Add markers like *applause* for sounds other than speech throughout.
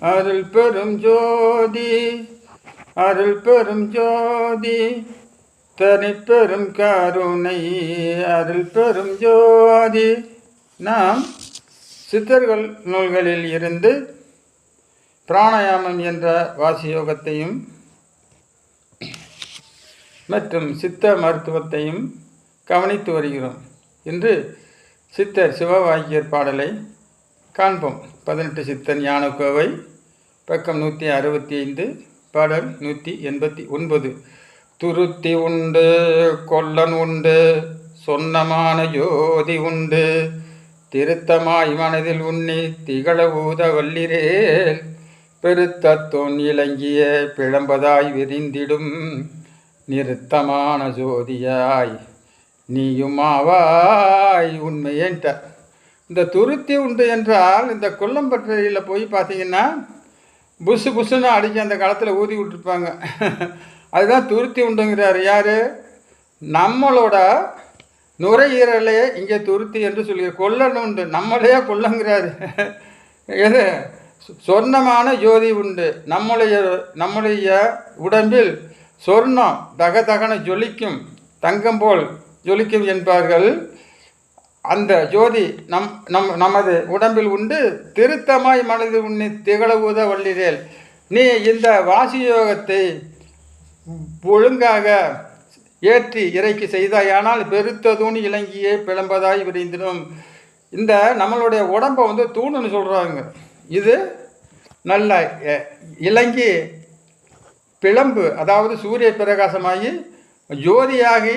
அருள் பெரும் ஜோதி அருள் பெரும் ஜோதி தனி பெரும் கருணை அருள் பெரும் ஜோதி. நாம் சித்தர்கள் நூல்களில் இருந்து பிராணாயாமம் என்ற வாசியோகத்தையும் மற்றும் சித்த மருத்துவத்தையும் கவனித்து வருகிறோம். இன்று சித்தர் சிவவாக்கியர் பாடலை காண்போம். பதினெட்டு சித்தன் ஞானக்கோவை பக்கம் நூற்றி அறுபத்தி ஐந்து பாடல் நூற்றி எண்பத்தி ஒன்பது. துருத்தி உண்டு கொல்லன் உண்டு சொன்னமான ஜோதி உண்டு. திருத்தமாய் மனதில் உண்ணி திகழ ஊத வல்லிரேல். பெருத்த தொன் இலங்கிய பிழம்பதாய் விரிந்திடும் நிறுத்தமான ஜோதியாய். நீயுமாவாய் உண்மையேன்ட்ட இந்த துருத்தி உண்டு என்றால் இந்த கொல்லம்பற்றையில் போய் பார்த்தீங்கன்னா புசு புசுன்னு அடிக்க அந்த காலத்தில் ஊதி விட்டுருப்பாங்க. *laughs* அதுதான் துருத்தி உண்டுங்கிறார். யார்? நம்மளோட நுரையீரலே இங்கே துருத்தி என்று சொல்லி கொல்லன்னு உண்டு. நம்மளே கொல்லங்கிறாரு. *laughs* எது? சொர்ணமான ஜோதி உண்டு. நம்முடைய நம்முடைய உடம்பில் சொர்ணம் தக தகன ஜொலிக்கும் தங்கம் போல் ஜொலிக்கும் என்பார்கள். அந்த ஜோதி நம் நம் நமது உடம்பில் உண்டு. திருத்தமாய் மனதில் உண்ணி திகழவுத வள்ளிரேல். நீ இந்த வாசியோகத்தை ஒழுங்காக ஏற்றி இறைக்கு செய்தாயானால் பெருத்த தூணி இலங்கியே பிளம்பதாய் விரிந்திடும். இந்த நம்மளுடைய உடம்பை வந்து தூணுன்னு சொல்கிறாங்க இது நல்ல இலங்கி பிளம்பு அதாவது சூரிய பிரகாசமாகி ஜோதியாகி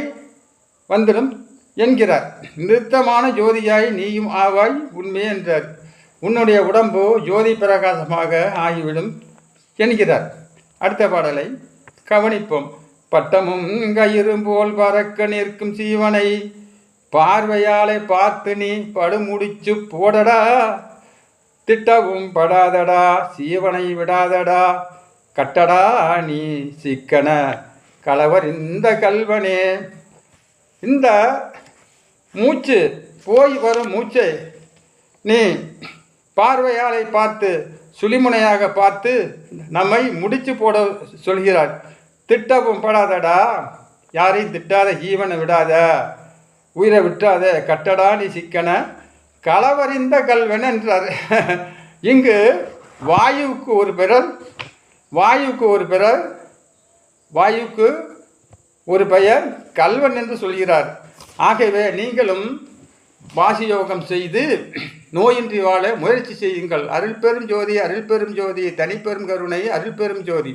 வந்துடும் என்கிறார். நிறுத்தமான ஜோதியாய் நீயும் ஆவாய் உண்மை என்றார். உன்னுடைய உடம்பு ஜோதி பிரகாசமாக ஆகிவிடும் என்கிறார். அடுத்த பாடலை கவனிப்போம். பட்டமும் கயிறும் போல் பறக்க நிற்கும் சீவனை பார்வையாலே பார்த்து நீ படுமுடிச்சு போடடா. திட்டவும் படாதடா சீவனை விடாதடா. கட்டடா நீ சிக்கன கலவர் இந்த கல்வனே. இந்த மூச்சு போய் வரும் மூச்சை நீ பார்வையாலை பார்த்து சுழிமுனையாக பார்த்து நம்மை முடிச்சு போட சொல்கிறார் திட்டவும் படாதடா. யாரையும் திட்டாத ஈவனை விடாத. உயிரை விட்டாத கட்டடா நீ சிக்கன. களவறிந்த கல்வன் என்றார். இங்கு வாயுவுக்கு ஒரு பிறர் வாயுவுக்கு ஒரு பிறர் வாயுவுக்கு ஒரு பெயர் கல்வன் என்று சொல்கிறார். ஆகவே நீங்களும் வாசியோகம் செய்து நோயின்றி வாழ முயற்சி செய்யுங்கள். அருள் பெரும் ஜோதி அருள் பெரும் ஜோதி தனிப்பெரும் கருணை அருள் பெரும் ஜோதி.